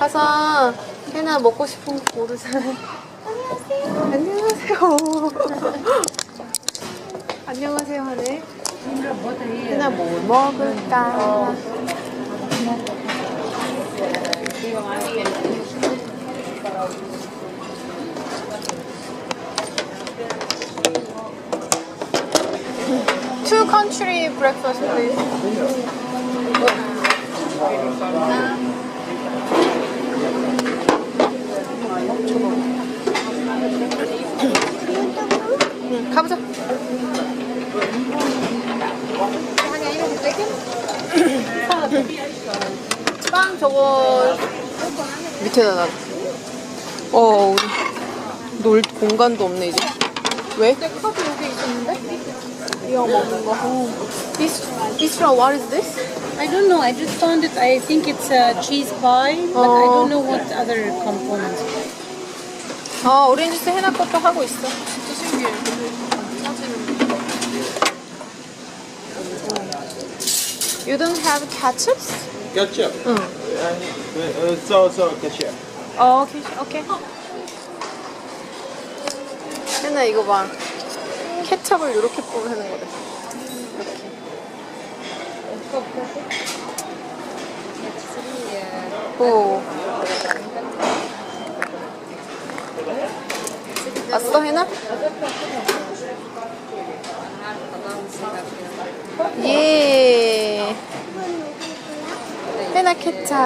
하나 먹고 싶은 거 고르잖아요. 안녕하세요. 안녕하세요 하네. 하나 뭐 먹을까? Two country breakfast, please. 응, 가보자. 빵 저거 밑에다 놔. 어, 우리 놀 공간도 없네 이제. 왜? 내 카드 여기 있었는데? 이거 먹는 거. This, Isra, what is this? I don't know. I just found it. I think it's a cheese pie, but I don't know what other components. 아, 오렌지 스 해나 것도 하고 있어. 진짜 신기해. You don't have ketchups? Ketchup. 응. Uh, so so ketchup. 어, 오케이, 오케이. 해나 이거 봐. 케첩을 이렇게 뿌리는 거래. 이렇게. 오. 왔어, 해나? 예. 해나 케찹.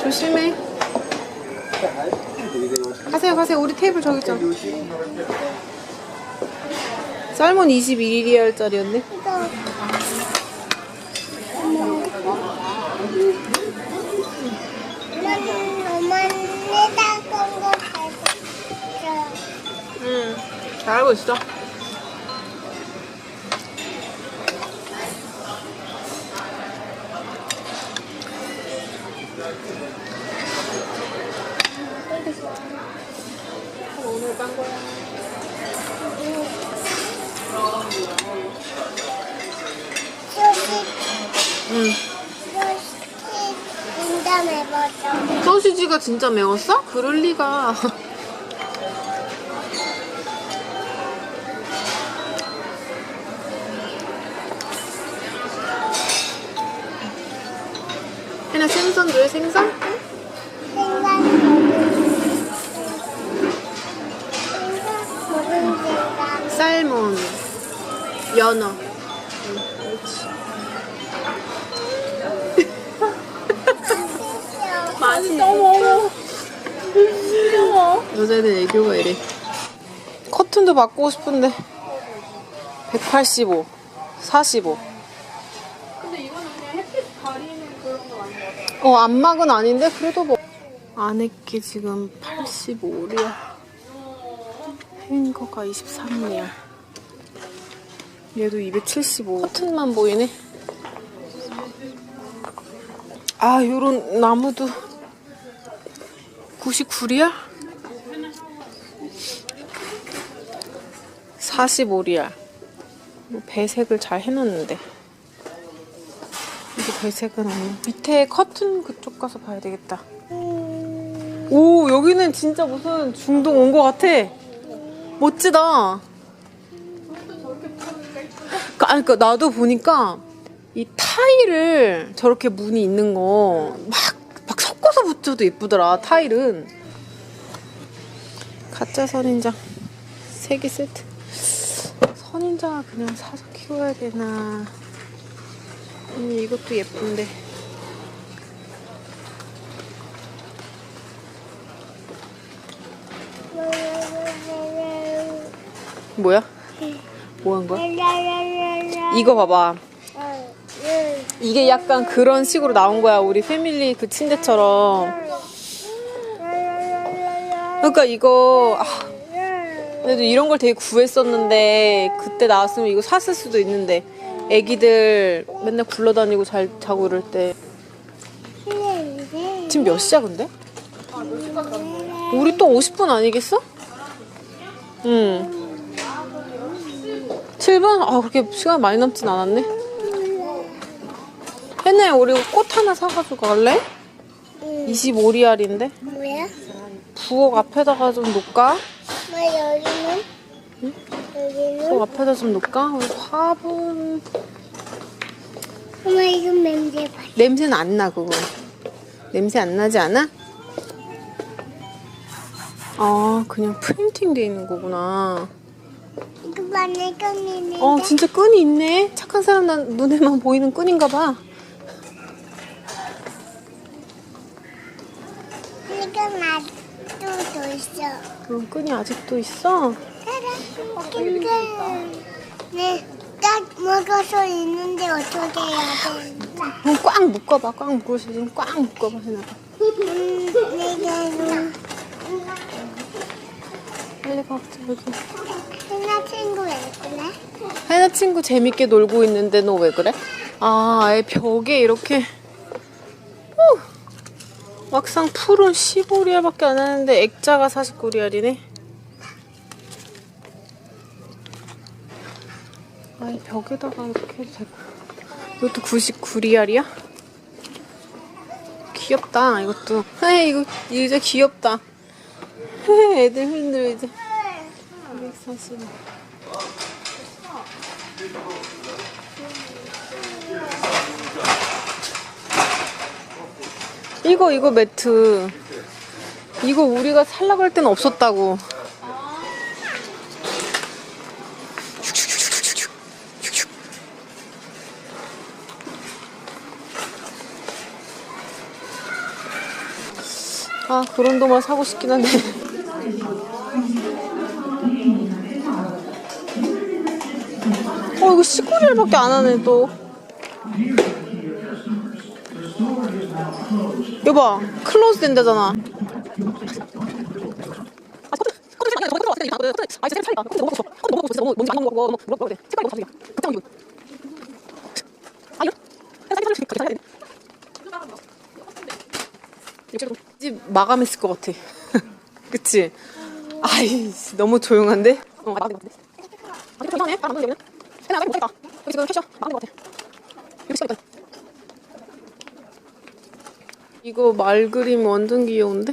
조심해. 가세요, 가세요. 우리 테이블 저기 있잖아. 쌀몬 21리알짜리였네. 응, 잘하고 있어. 소시지가 진짜 매웠어? 그럴 리가. 해나 생선 줘요, 생선? 쌀몬, 연어. 많이 떠먹어. 여자애들 애교가 이래. 커튼도 바꾸고 싶은데 185, 45. 근데 이거는 그냥 햇빛 가리는 그런 거 같아. 어, 안막은 아닌데 그래도 뭐 안에 게 지금 85리야. 행거가 23리야. 얘도 275. 커튼만 보이네. 아, 요런 나무도 99리야? 45리야. 뭐 배색을 잘 해놨는데. 이게 배색은 아니야. 밑에 커튼 그쪽 가서 봐야 되겠다. 오, 여기는 진짜 무슨 중동 온 것 같아. 멋지다. 그, 아니, 그 나도 보니까 이 타일을 저렇게 무늬 있는 거 막 막 섞어서 붙여도 예쁘더라 타일은. 가짜 선인장. 세 개 세트. 선인장 그냥 사서 키워야 되나. 아니 이것도 예쁜데 뭐야? 뭐 한 거야? 이거 봐봐 이게 약간 그런 식으로 나온 거야. 우리 패밀리 그 침대처럼. 그러니까 이거 아, 그래도 이런 걸 되게 구했었는데 그때 나왔으면 이거 샀을 수도 있는데 애기들 맨날 굴러다니고 잘 자고 이럴 때 지금 몇 시야 근데? 우리 또 50분 아니겠어? 응. 7분? 아, 그렇게 시간 많이 남진 않았네. 혜나야, 우리 꽃 하나 사가지고 갈래? 25리알인데? 뭐야? 부엌 앞에다가 좀 놓을까? 뭐 여기는? 여기는? 부엌 앞에다 좀 놓을까? 우리 화분. 엄마 이거 냄새 봐. 냄새는 안 나, 그거. 냄새 안 나지 않아? 아, 그냥 프린팅 돼 있는 거구나. 내가 있는데. 어, 진짜 끈이 있네. 착한 사람 난 눈에만 보이는 끈인가 봐. 나도 더 있어. 그럼 끈이 아직도 있어? 근데 네, 딱 먹어서 있는데 어떻게 해야 돼? 그럼 꽉 묶어봐. 꽉 있으면 꽉 묶어봐, 해놔. 음, 내가 이거 빨리 가, 여기. 하나 친구 왜 그래? 혜나 친구 재밌게 놀고 있는데 너 왜 그래? 아, 아예 벽에 이렇게. 후! 막상 풀은 15리알밖에 안 하는데 액자가 49리알이네. 아이 벽에다가 이렇게 해도 되고. 이것도 99리알이야? 귀엽다 이것도. 헤 이거 이제 귀엽다. 헤 애들 흔들 이제. 240. 이거 이거 매트 이거 우리가 살라고 할 때는 없었다고 아 그런 도마 사고 싶긴 한데 어 이거 19일밖에 안 하네 또 여봐 클로즈 된다잖아 집 마감했을 것 같아 그치? 아이 너무 조용한데? 어 마감된 것 같은데 아직? 빨리 안 되면 해나 빨리 못하겠다 여기 지금 캐셔 마감된 것 같아 여기 시간 있다 이거 말 그림 완전 귀여운데?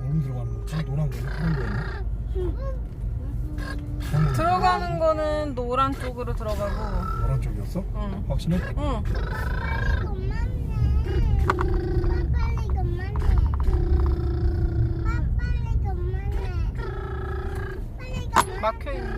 얼음 들어가는 거지? 노란 거는 파란 거였나? 들어가는 거는 노란 쪽으로 들어가고 노란 쪽이었어? 응. 확실해? 응 빨리 그만해. 빨리 그만해. 빨리 그만해. 막혀있네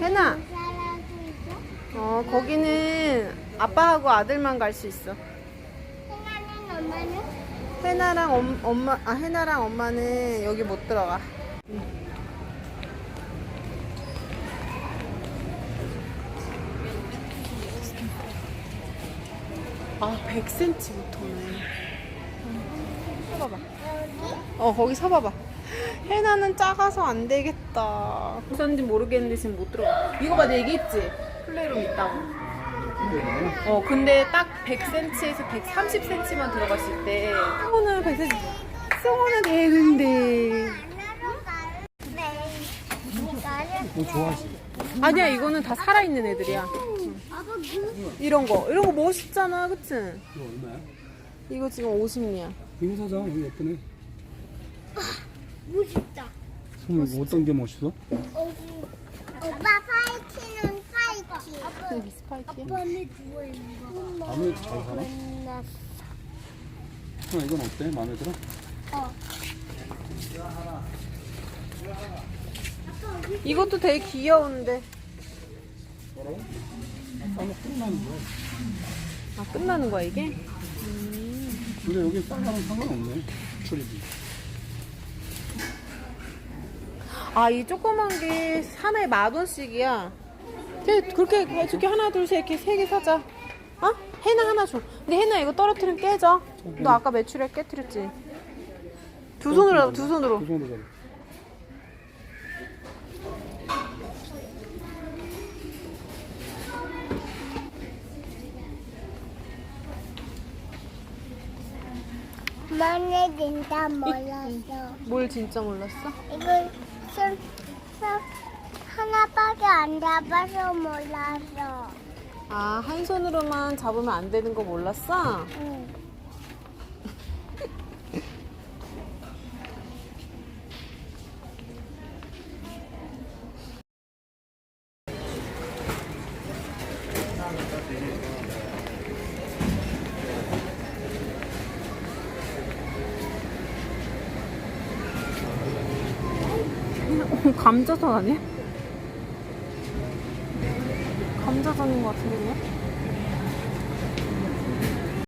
혜나 잘 하고 있어? 어 거기는 아빠하고 아들만 갈 수 있어 엄마는? 해나랑 엄, 엄마 아 해나랑 엄마는 여기 못 들어가. 아 100cm부터네. 서봐봐. 어 거기 서봐봐. 해나는 작아서 안 되겠다. 무슨지 모르겠는데 지금 못 들어가. 이거 봐, 내 얘기했지. 플레이룸 있다고. 어 근데 딱 100cm에서 130cm만 들어갔을 때 승호는 100cm 승호는 되는데 어, 좋아하지? 아니야 이거는 다 살아있는 애들이야 이런 거 이런 거 멋있잖아 그치? 이거 얼마야? 이거 지금 50이야 이거 사자. 이거 예쁘네. 멋있다. 손 이거 어떤 게 멋있어? 오빠 파이팅. 여기 스파이크야 밤에 누워 있는 거. 마음에 잘 사나? 어, 이건 어때? 마음에 들어? 이것도 되게 귀여운데 뭐라고? 아마 끝나는 거야. 아 끝나는 거야 이게? 근데 여기 쌀가랑 상관없네. 출입이. 아, 이 조그만 게 하나에 만 원씩이야. 걔 그렇게 저렇게 하나 둘 셋 이렇게 세 개 사자. 어? 해나 하나 줘. 근데 해나 이거 떨어뜨리면 깨져. 너 아까 매출에 깨뜨렸지. 두 손으로 두 손으로. 그 정도잖아. 만에 진짜 몰랐어. 뭘 진짜 몰랐어? 이걸 손, 손 하나밖에 안 잡아서 몰랐어. 아, 한 손으로만 잡으면 안 되는 거 몰랐어? 응. 감자전 아니야? 감자전인 것 같은데, 그냥?